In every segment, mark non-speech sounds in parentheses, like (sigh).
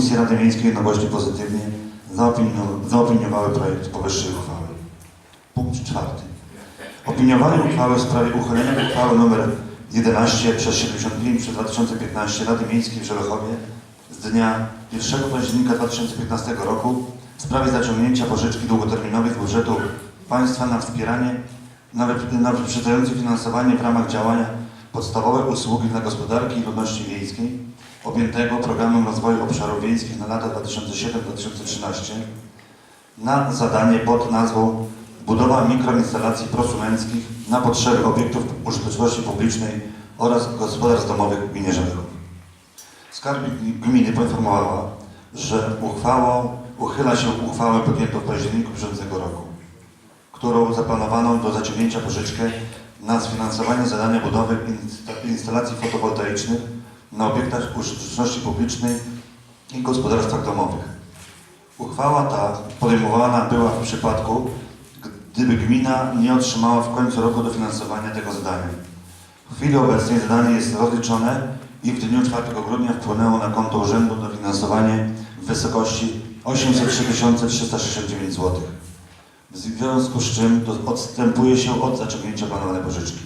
Komisje Rady Miejskiej jednogłośnie pozytywnie zaopinio- zaopiniowały projekt powyższej uchwały. Punkt czwarty. Opiniowanie uchwały w sprawie uchylenia uchwały nr 11 przez 75 przez 2015 Rady Miejskiej w Żelechowie z dnia 1 października 2015 roku w sprawie zaciągnięcia pożyczki długoterminowej z budżetu państwa na wspieranie na, na wyprzedzające finansowanie w ramach działania podstawowe usługi dla gospodarki i ludności wiejskiej objętego programem rozwoju obszarów wiejskich na lata 2007-2013 na zadanie pod nazwą budowa mikroinstalacji prosumenckich na potrzeby obiektów użyteczności publicznej oraz gospodarstw domowych w gminie Żelechów. Skarb Gminy poinformowała, że uchwałą uchyla się uchwałę podjętą w październiku bieżącego roku, którą zaplanowano do zaciągnięcia pożyczkę na sfinansowanie zadania budowy insta- instalacji fotowoltaicznych na obiektach użyteczności publicznej i gospodarstwach domowych. Uchwała ta podejmowana była w przypadku, gdyby gmina nie otrzymała w końcu roku dofinansowania tego zadania. W chwili obecnej zadanie jest rozliczone i w dniu 4 grudnia wpłynęło na konto urzędu dofinansowanie w wysokości 803 369 zł. W związku z czym odstępuje się od zaciągnięcia planowanej pożyczki.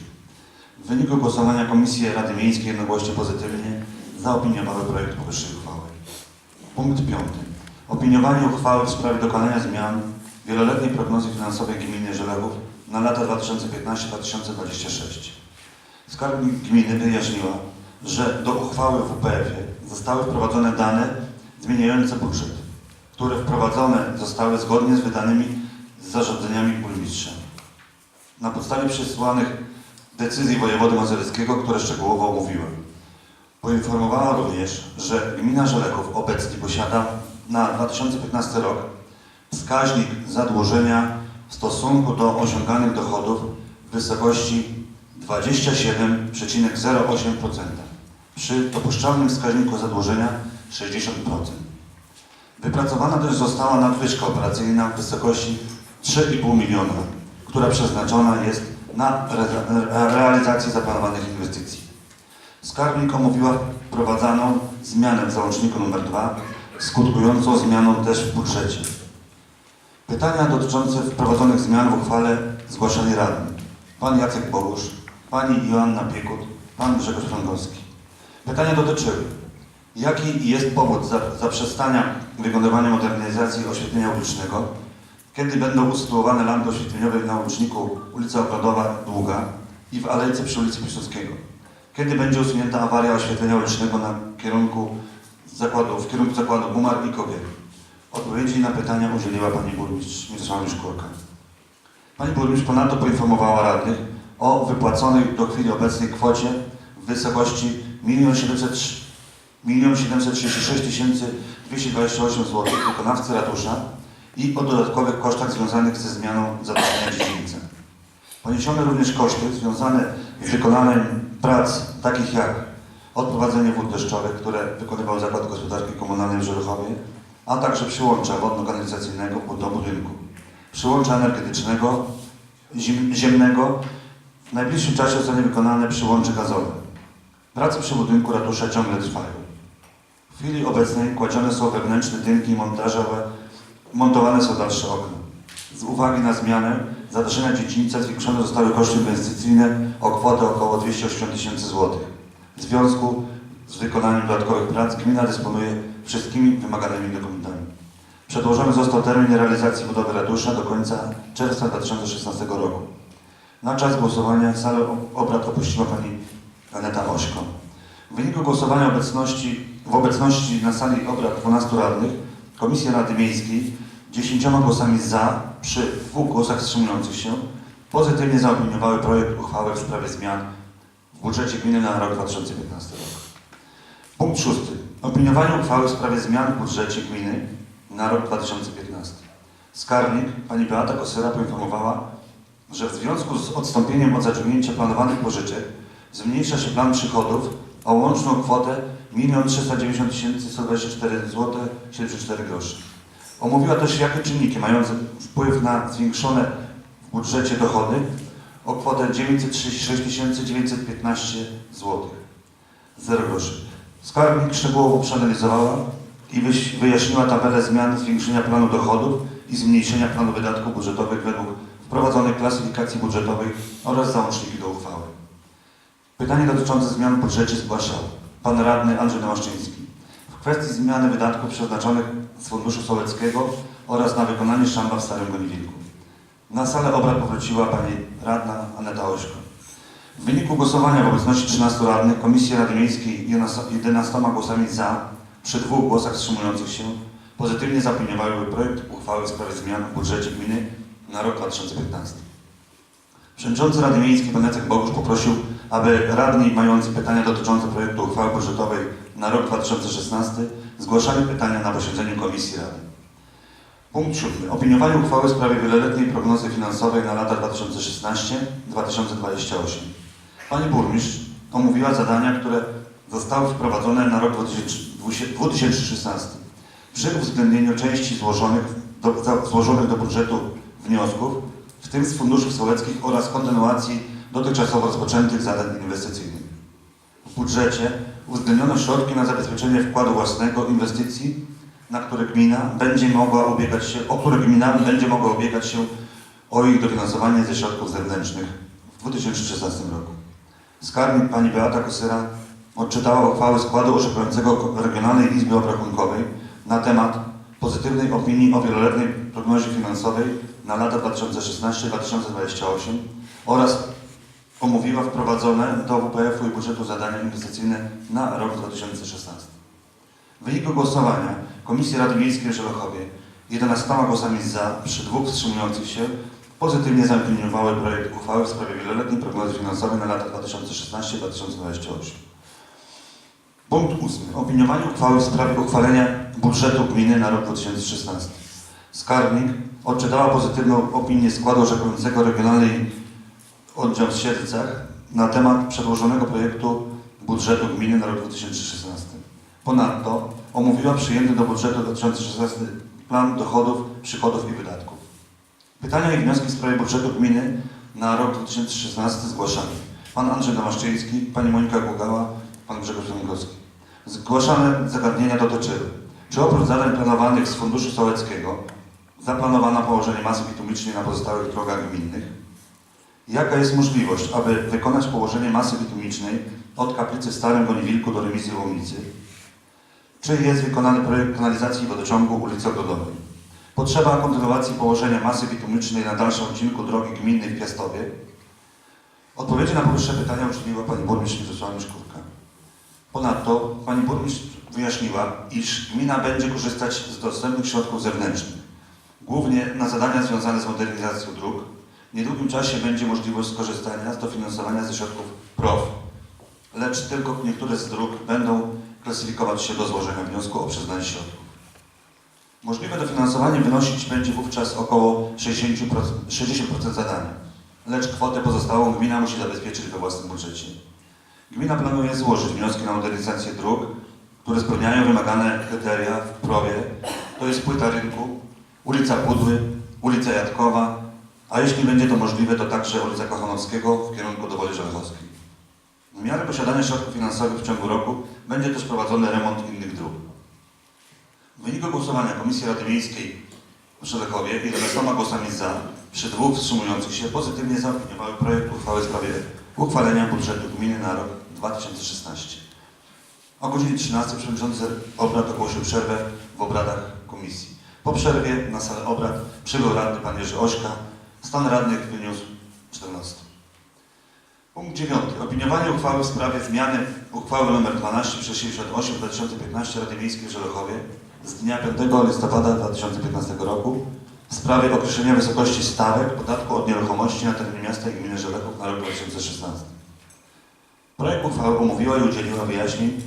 W wyniku głosowania Komisje Rady Miejskiej jednogłośnie pozytywnie zaopiniowały projekt powyższej uchwały. Punkt piąty. Opiniowanie uchwały w sprawie dokonania zmian wieloletniej prognozy finansowej gminy Żelechów na lata 2015-2026. Skarbnik gminy wyjaśniła, że do uchwały w WPF-ie zostały wprowadzone dane zmieniające budżet, które wprowadzone zostały zgodnie z wydanymi zarządzeniami burmistrza. Na podstawie przesłanych decyzji wojewody mazowieckiego, które szczegółowo omówiłem. Poinformowała również, że gmina Żelechów obecnie posiada na 2015 rok wskaźnik zadłużenia w stosunku do osiąganych dochodów w wysokości 27,08% przy dopuszczalnym wskaźniku zadłużenia 60%. Wypracowana też została nadwyżka operacyjna w wysokości 3,5 miliona, która przeznaczona jest na re- realizację zaplanowanych inwestycji. Skarbnik omówiła wprowadzaną zmianę w załączniku nr 2, skutkującą zmianą też w budżecie. Pytania dotyczące wprowadzonych zmian w uchwale zgłaszali radni. Pan Jacek Bogusz, Pani Joanna Piekut, Pan Grzegorz Frągowski. Pytania dotyczyły Jaki jest powód za- zaprzestania wykonywania modernizacji oświetlenia ulicznego? Kiedy będą usytuowane lampy oświetleniowe na uliczniku ulica Ogrodowa Długa i w alejce przy ulicy Piłsudskiego? Kiedy będzie usunięta awaria oświetlenia ulicznego na kierunku zakładu, w kierunku zakładu Gumar i Kogier? Odpowiedzi na pytania udzieliła Pani Burmistrz Mirosława Szkurka. Pani Burmistrz ponadto poinformowała radnych o wypłaconej do chwili obecnej kwocie w wysokości 1 703 1 736 228 zł wykonawcy ratusza i o dodatkowych kosztach związanych ze zmianą zadania dziedzińca. Poniesiono również koszty związane z wykonaniem prac takich jak odprowadzenie wód deszczowych, które wykonywał Zakład Gospodarki Komunalnej w a także przyłącza wodno-kanalizacyjnego do budynku, przyłącza energetycznego, zim, ziemnego, w najbliższym czasie zostanie wykonane przyłącze gazowe. Prace przy budynku ratusza ciągle trwają. W chwili obecnej kładzione są wewnętrzne dymki montażowe, montowane są dalsze okna. Z uwagi na zmianę zadaszenia dziedzińca zwiększone zostały koszty inwestycyjne o kwotę około 280 tysięcy złotych. W związku z wykonaniem dodatkowych prac gmina dysponuje wszystkimi wymaganymi dokumentami. Przedłożony został termin realizacji budowy ratusza do końca czerwca 2016 roku. Na czas głosowania salę obrad opuściła pani Aneta Ośko. W wyniku głosowania obecności, w obecności na sali obrad 12 radnych Komisja Rady Miejskiej 10 głosami za przy dwóch głosach wstrzymujących się pozytywnie zaopiniowały projekt uchwały w sprawie zmian w budżecie gminy na rok 2015 rok. Punkt szósty. Opiniowanie uchwały w sprawie zmian w budżecie gminy na rok 2015. Skarbnik pani Beata Kosyra poinformowała, że w związku z odstąpieniem od zaciągnięcia planowanych pożyczek zmniejsza się plan przychodów o łączną kwotę 1 390 124 zł 74 groszy. Omówiła też jakie czynniki mające wpływ na zwiększone w budżecie dochody o kwotę 936 915 zł. 0 groszy. Skarbnik szczegółowo przeanalizowała i wyjaśniła tabelę zmian zwiększenia planu dochodów i zmniejszenia planu wydatków budżetowych według wprowadzonej klasyfikacji budżetowej oraz załączniki do uchwały. Pytanie dotyczące zmian w budżecie zgłaszał pan radny Andrzej Namaszczyński. W kwestii zmiany wydatków przeznaczonych z Funduszu Sołeckiego oraz na wykonanie szamba w Starym Goniwilku. Na salę obrad powróciła pani radna Aneta Ośko. W wyniku głosowania w obecności 13 radnych Komisja Rady Miejskiej 11 głosami za, przy dwóch głosach wstrzymujących się, pozytywnie zaopiniowały projekt uchwały w sprawie zmian w budżecie gminy na rok 2015. Przewodniczący Rady Miejskiej pan Jacek Bogusz poprosił, aby radni mający pytania dotyczące projektu uchwały budżetowej na rok 2016 zgłaszali pytania na posiedzeniu Komisji Rady. Punkt siódmy. Opiniowanie uchwały w sprawie wieloletniej prognozy finansowej na lata 2016-2028. Pani burmistrz omówiła zadania, które zostały wprowadzone na rok 2016. Przy uwzględnieniu części złożonych do, złożonych do budżetu wniosków, w tym z funduszów sołeckich oraz kontynuacji dotychczasowo rozpoczętych zadań inwestycyjnych. W budżecie uwzględniono środki na zabezpieczenie wkładu własnego inwestycji, na które gmina będzie mogła ubiegać się, o które gmina będzie mogła ubiegać się o ich dofinansowanie ze środków zewnętrznych w 2016 roku. Skarbnik pani Beata Kosyra odczytała uchwałę składu orzekującego Regionalnej Izby Obrachunkowej na temat pozytywnej opinii o wieloletniej prognozie finansowej na lata 2016-2028 oraz omówiła wprowadzone do WPF-u i budżetu zadania inwestycyjne na rok 2016. W wyniku głosowania Komisji Rady Miejskiej w Żelechowie 11 głosami za, przy dwóch wstrzymujących się, pozytywnie zaopiniowały projekt uchwały w sprawie wieloletniej prognozy finansowej na lata 2016-2028. Punkt 8. Opiniowanie uchwały w sprawie uchwalenia budżetu gminy na rok 2016. Skarbnik odczytała pozytywną opinię składu orzekującego Regionalnej Oddział w Siedlcach na temat przedłożonego projektu budżetu gminy na rok 2016. Ponadto omówiła przyjęty do budżetu 2016 plan dochodów, przychodów i wydatków. Pytania i wnioski w sprawie budżetu gminy na rok 2016 zgłaszali pan Andrzej Damaszczyński, pani Monika Głogała, pan Grzegorz Domikowski. Zgłaszane zagadnienia dotyczyły, czy oprócz zadań planowanych z Funduszu Sołeckiego zaplanowano położenie masy bitumicznej na pozostałych drogach gminnych, Jaka jest możliwość, aby wykonać położenie masy bitumicznej od kaplicy w Starym Goniwilku do remizy Łomnicy? Czy jest wykonany projekt kanalizacji wodociągu ulicy Ogrodowej? Potrzeba kontynuacji położenia masy bitumicznej na dalszym odcinku drogi gminnej w Piastowie? Odpowiedzi na powyższe pytania uczyniła pani burmistrz Mieczysława Miszkówka. Ponadto pani burmistrz wyjaśniła, iż gmina będzie korzystać z dostępnych środków zewnętrznych, głównie na zadania związane z modernizacją dróg, w niedługim czasie będzie możliwość skorzystania z dofinansowania ze środków PROW, lecz tylko niektóre z dróg będą klasyfikować się do złożenia wniosku o przyznanie środków. Możliwe dofinansowanie wynosić będzie wówczas około 60%, 60% zadania, lecz kwotę pozostałą gmina musi zabezpieczyć we własnym budżecie. Gmina planuje złożyć wnioski na modernizację dróg, które spełniają wymagane kryteria w PROW-ie, to jest płyta rynku, ulica Pudły, ulica Jadkowa, a jeśli będzie to możliwe, to także ulica Kochanowskiego w kierunku do Woli Żelechowskiej. W miarę posiadania środków finansowych w ciągu roku będzie też prowadzony remont innych dróg. W wyniku głosowania Komisji Rady Miejskiej w Żelechowie 11 głosami za, przy dwóch wstrzymujących się, pozytywnie zaopiniowały projekt uchwały w sprawie uchwalenia budżetu gminy na rok 2016. O godzinie 13 przewodniczący obrad ogłosił przerwę w obradach komisji. Po przerwie na salę obrad przybył radny pan Jerzy Ośka, Stan radnych wyniósł 14. Punkt 9. Opiniowanie uchwały w sprawie zmiany uchwały nr 12 przez 78 2015 Rady Miejskiej w Żelechowie z dnia 5 listopada 2015 roku w sprawie określenia wysokości stawek podatku od nieruchomości na terenie miasta i gminy Żelechów na rok 2016. Projekt uchwały omówiła i udzieliła wyjaśnień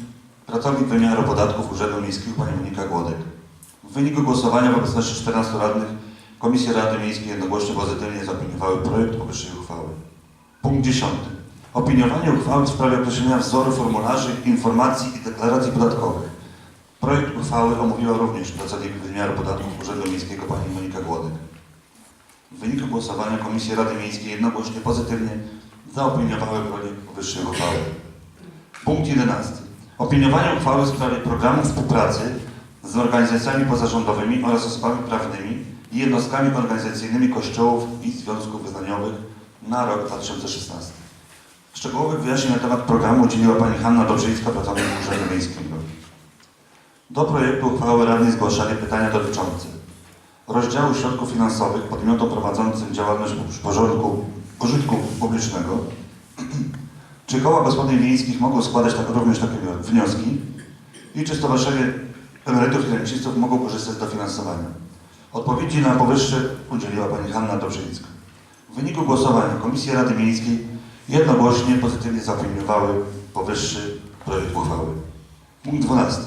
pracownik wymiaru podatków Urzędu Miejskiego pani Monika Głodek. W wyniku głosowania w obecności 14 radnych Komisje Rady Miejskiej jednogłośnie pozytywnie zaopiniowały projekt powyższej uchwały. Punkt 10. Opiniowanie uchwały w sprawie określenia wzoru formularzy, informacji i deklaracji podatkowych. Projekt uchwały omówiła również pracownik wymiaru podatków Urzędu Miejskiego pani Monika Głodek. W wyniku głosowania Komisje Rady Miejskiej jednogłośnie pozytywnie zaopiniowały projekt powyższej uchwały. Punkt 11. Opiniowanie uchwały w sprawie programu współpracy z organizacjami pozarządowymi oraz osobami prawnymi i jednostkami organizacyjnymi kościołów i związków wyznaniowych na rok 2016. Szczegółowych wyjaśnień na temat programu udzieliła pani Hanna Dobrzyńska, pracownik Urzędu Miejskiego. Do projektu uchwały radni zgłaszali pytania dotyczące rozdziału środków finansowych podmiotom prowadzącym działalność porządku pożytku publicznego. (clears throat) Czy koła gospodyń wiejskich mogą składać tak, również takie wnioski? I czy Stowarzyszenie Emerytów i Rencistów mogą korzystać z dofinansowania? Odpowiedzi na powyższe udzieliła pani Hanna Dobrzyńska. W wyniku głosowania Komisji Rady Miejskiej jednogłośnie pozytywnie zaopiniowały powyższy projekt uchwały. Punkt 12.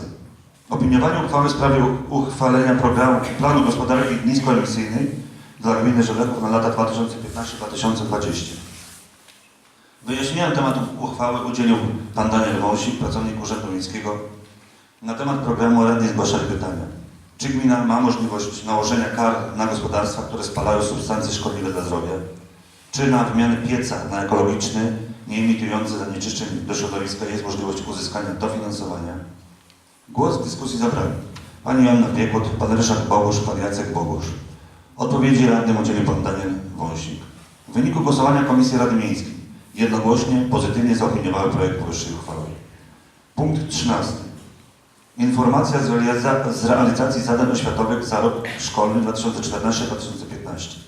Opiniowanie uchwały w sprawie uchwalenia programu planu gospodarki niskoemisyjnej dla gminy Żeleków na lata 2015-2020. Wyjaśnienia na temat uchwały udzielił pan Daniel Wąsik, pracownik Urzędu Miejskiego. Na temat programu radni zgłaszali pytania. Czy gmina ma możliwość nałożenia kar na gospodarstwa, które spalają substancje szkodliwe dla zdrowia? Czy na wymianę pieca na ekologiczny, nie emitujący zanieczyszczeń do środowiska jest możliwość uzyskania dofinansowania? Głos w dyskusji zabrali pani Joanna Piekut, pan Ryszard Bogusz, pan Jacek Bogusz. Odpowiedzi radnym udzielił pan Daniel Wąsik. W wyniku głosowania Komisji Rady Miejskiej jednogłośnie pozytywnie zaopiniowały projekt powyższej uchwały. Punkt 13. Informacja z, realiza- z realizacji zadań oświatowych za rok szkolny 2014-2015.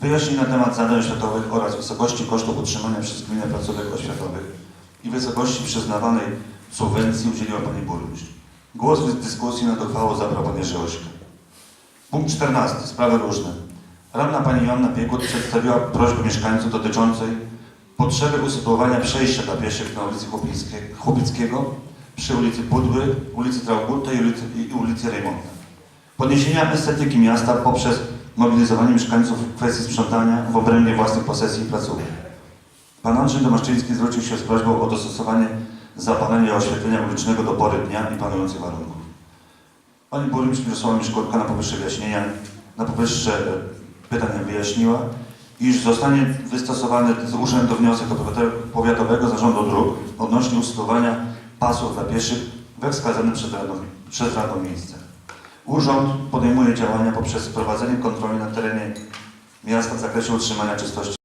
Wyjaśnień na temat zadań oświatowych oraz wysokości kosztów utrzymania przez gminę placówek oświatowych i wysokości przyznawanej subwencji udzieliła Pani Burmistrz. Głos w dyskusji nad uchwałą zabrał Pan Jerzy Ośka. Punkt 14. Sprawy różne. Radna Pani Joanna Piekut przedstawiła prośbę mieszkańców dotyczącej potrzeby usytuowania przejścia dla pieszych na ulicy Chłopickie- Chłopickiego przy ulicy Budły, ulicy Traugutta i ulicy, i ulicy Rejmonta. Podniesienia estetyki miasta poprzez mobilizowanie mieszkańców w kwestii sprzątania w obrębie własnych posesji i placówek. Pan Andrzej Domaszczyński zwrócił się z prośbą o dostosowanie zapalenia oświetlenia ulicznego do pory dnia i panujących warunków. Pani burmistrz Mirosława Miszkorka na powyższe wyjaśnienia, na powyższe e, pytania wyjaśniła, iż zostanie wystosowany z urzędu wniosek do powiato- Powiatowego Zarządu Dróg odnośnie usytuowania pasów dla pieszych we wskazanym przez radą, przez radą. Urząd podejmuje działania poprzez prowadzenie kontroli na terenie miasta w zakresie utrzymania czystości